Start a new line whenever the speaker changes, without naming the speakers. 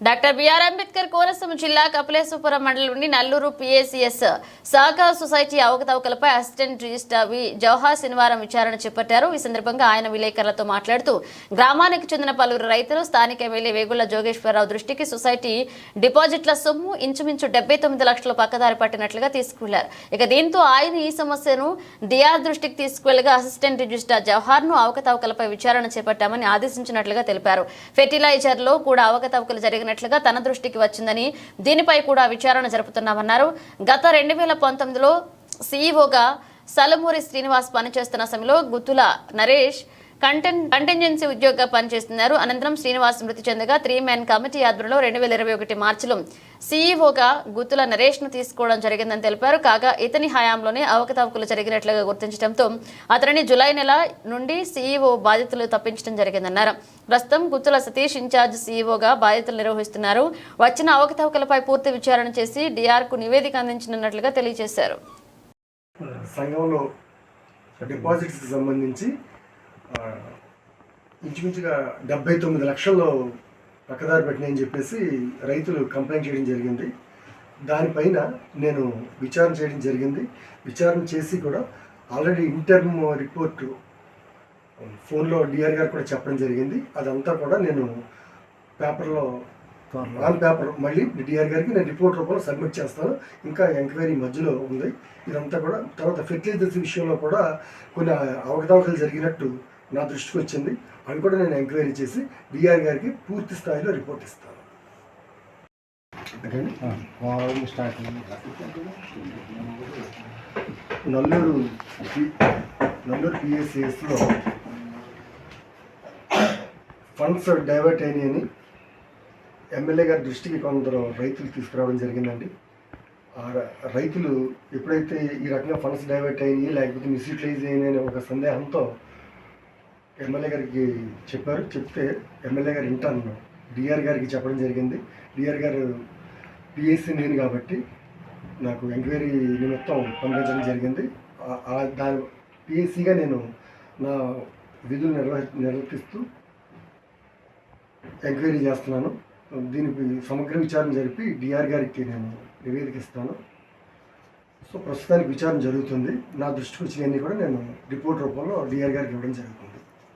Doctor BR Ambedkar Konaseema జిల్లా కపిలేశ్వపురం మండలంలోని Nallur PACS సహకార సొసైటీ అవకతవకలపై అసిస్టెంట్ రిజిస్టర్ వి జవహర్ శనివారం విచారణ చేపట్టారు. ఈ సందర్భంగా ఆయన విలేకరులతో మాట్లాడుతూ గ్రామానికి చెందిన పలువురు రైతులు స్థానిక ఎమ్మెల్యే వేగుళ్ళ జోగేశ్వరరావు దృష్టికి సొసైటీ డిపాజిట్ల సొమ్ము ఇంచుమించు డెబ్బై తొమ్మిది లక్షల పక్కదారి పట్టినట్లుగా తీసుకువెళ్ళారు. ఇక దీంతో ఆయన ఈ సమస్యను డిఆర్ దృష్టికి తీసుకువెళ్ళగా అసిస్టెంట్ రిజిస్టర్ జవహర్ను అవకతవకలపై విచారణ చేపట్టామని ఆదేశించినట్లుగా తెలిపారు. ఫెర్టిలైజర్లో కూడా అవకతవకలు జరిగినట్లుగా తన దృష్టికి వచ్చిందని దీనిపై కూడా విచారణ జరుపుతున్నామన్నారు. గత రెండు వేల పంతొమ్మిదిలో సీఈఓగా సలమూరి శ్రీనివాస్ పనిచేస్తున్న సమయంలో గుత్తుల నరేష్ కంటెన్ కంటెంజెన్సీ ఉద్యోగిగా పనిచేస్తున్నారు. అనంతరం శ్రీనివాస్ మృతి చెందగా త్రీ మ్యాన్ కమిటీ ఆధ్వర్యంలో రెండు వేల ఇరవై ఒకటి మార్చిలో సీఈఓగా గుత్తుల నరేష్ను తీసుకోవడం జరిగిందని తెలిపారు. కాగా ఇతని హయాంలోనే అవకతవకలు జరిగినట్లుగా గుర్తించడంతో అతనిని జులై నెల నుండి సీఈఓ బాధ్యతలు తప్పించడం జరిగిందన్నారు. ప్రస్తుతం గుత్తుల సతీష్ ఇన్ఛార్జ్ సీఈఓగా బాధ్యతలు నిర్వహిస్తున్నారు. వచ్చిన అవకతవకలపై పూర్తి విచారణ చేసి డిఆర్కు నివేదిక అందించనున్నట్లుగా తెలియజేశారు.
సంఘంలో డిపాజిట్స్కి సంబంధించి ఇంచుమించుగా డెబ్బై తొమ్మిది లక్షల్లో పక్కదారి పెట్టినాయని చెప్పేసి రైతులు కంప్లైంట్ చేయడం జరిగింది. దానిపైన నేను విచారణ చేయడం జరిగింది. విచారణ చేసి కూడా ఆల్రెడీ ఇంటర్మ్ రిపోర్టు ఫోన్లో డిఆర్ గారు కూడా చెప్పడం జరిగింది. అదంతా కూడా నేను పేపర్లో ఆన్ పేపర్ మళ్ళీ డిఆర్ గారికి నేను రిపోర్ట్ రూపంలో సబ్మిట్ చేస్తాను. ఇంకా ఎంక్వైరీ మధ్యలో ఉంది. ఇదంతా కూడా తర్వాత ఫెర్టిలైజర్స్ విషయంలో కూడా కొన్ని అవకతవకలు జరిగినట్టు నా దృష్టికి వచ్చింది. అవి కూడా నేను ఎంక్వైరీ చేసి డిఆర్ గారికి పూర్తి స్థాయిలో రిపోర్ట్ ఇస్తాను. నల్లూరు నల్లూరు పిఎస్సిఎస్లో ఫండ్స్ డైవర్ట్ అయినాయని ఎమ్మెల్యే గారి దృష్టికి కొందరు రైతులు తీసుకురావడం జరిగిందండి. రైతులు ఎప్పుడైతే ఈ రకంగా ఫండ్స్ డైవర్ట్ అయినాయి లేకపోతే మిస్యూటిలైజ్ అయినాయి అనే ఒక సందేహంతో ఎమ్మెల్యే గారికి చెప్పారు. చెప్తే ఎమ్మెల్యే గారు ఇంటర్న్ డిఆర్ గారికి చెప్పడం జరిగింది. డిఆర్ గారు పిఎస్సి నేను కాబట్టి నాకు ఎంక్వైరీ నిమిత్తం పంపించడం జరిగింది. దాని పిఎస్సిగా నేను నా విధులు నిర్వహి నిర్వర్తిస్తూ ఎంక్వైరీ చేస్తున్నాను. దీనికి సమగ్ర విచారణ జరిపి డిఆర్ గారికి నేను నివేదిక ఇస్తాను. సో ప్రస్తుతానికి విచారణ జరుగుతుంది. నా దృష్టికి వచ్చినవన్నీ కూడా నేను రిపోర్ట్ రూపంలో డిఆర్ గారికి ఇవ్వడం జరుగుతుంది.